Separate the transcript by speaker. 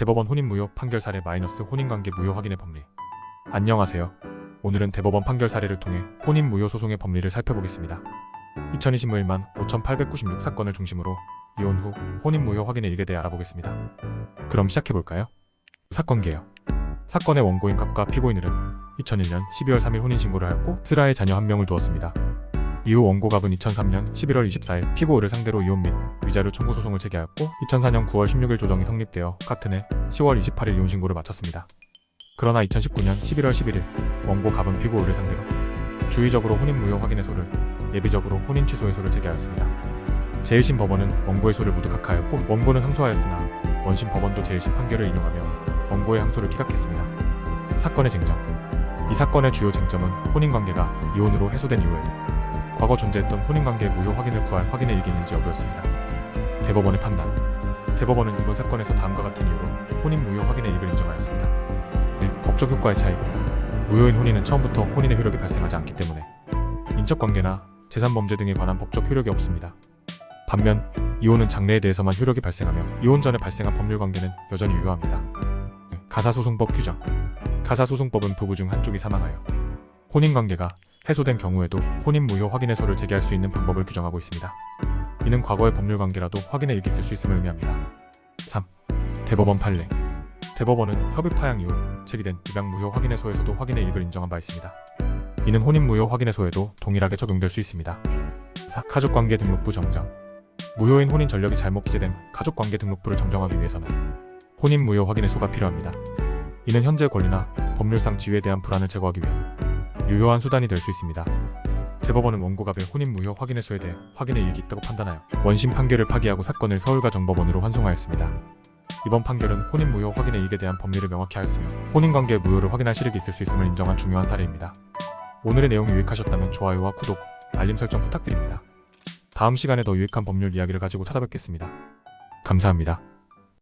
Speaker 1: 대법원 혼인무효 판결 사례 마이너스 혼인관계 무효 확인의 법리. 안녕하세요. 오늘은 대법원 판결 사례를 통해 혼인무효 소송의 법리를 살펴보겠습니다. 2020년 5896 사건을 중심으로 이혼 후 혼인무효 확인의 일에 대해 알아보겠습니다. 그럼 시작해볼까요? 사건 개요. 사건의 원고인 갑과 피고인은 2001년 12월 3일 혼인신고를 하였고 슬아의 자녀 한 명을 두었습니다. 이후 원고갑은 2003년 11월 24일 피고의를 상대로 이혼 및 위자료 청구 소송을 제기하였고 2004년 9월 16일 조정이 성립되어 같은 해 10월 28일 이혼 신고를 마쳤습니다. 그러나 2019년 11월 11일 원고 갑은 피고의를 상대로 주의적으로 혼인무효 확인의소를 예비적으로 혼인 취소의소를 제기하였습니다. 제1심 법원은 원고의 소를 모두 각하였고 원고는 항소하였으나 원심 법원도 제1심 판결을 인용하며 원고의 항소를 기각했습니다. 사건의 쟁점 이 사건의 주요 쟁점은 혼인관계가 이혼으로 해소된 이후에도 과거 존재했던 혼인관계 무효 확인을 구할 확인의 일이 있는지 여부였습니다. 대법원의 판단 대법원은 이번 사건에서 다음과 같은 이유로 혼인 무효 확인의 이익을 인정하였습니다. 네, 법적 효과의 차이 무효인 혼인은 처음부터 혼인의 효력이 발생하지 않기 때문에 인적 관계나 재산 범죄 등에 관한 법적 효력이 없습니다. 반면 이혼은 장래에 대해서만 효력이 발생하며 이혼 전에 발생한 법률 관계는 여전히 유효합니다. 가사소송법 규정 가사소송법은 부부 중 한쪽이 사망하여 혼인 관계가 해소된 경우에도 혼인 무효 확인의소를 제기할 수 있는 방법을 규정하고 있습니다. 이는 과거의 법률 관계라도 확인의 일이 있을 수 있음을 의미합니다. 3. 대법원 판례 대법원은 협의 파양 이후 제기된 입양 무효 확인의소에서도 확인의 이익을 인정한 바 있습니다. 이는 혼인 무효 확인의소에도 동일하게 적용될 수 있습니다. 4. 가족관계 등록부 정정 무효인 혼인 전력이 잘못 기재된 가족관계 등록부를 정정하기 위해서는 혼인 무효 확인의소가 필요합니다. 이는 현재 권리나 법률상 지위에 대한 불안을 제거하기 위해 유효한 수단이 될 수 있습니다. 대법원은 원고갑의 혼인 무효 확인의소에 대해 확인의 이익이 있다고 판단하여 원심 판결을 파기하고 사건을 서울가정법원으로 환송하였습니다. 이번 판결은 혼인 무효 확인의 이익에 대한 법리를 명확히 하였으며 혼인관계 무효를 확인할 실익이 있을 수 있음을 인정한 중요한 사례입니다. 오늘의 내용이 유익하셨다면 좋아요와 구독, 알림 설정 부탁드립니다. 다음 시간에 더 유익한 법률 이야기를 가지고 찾아뵙겠습니다. 감사합니다.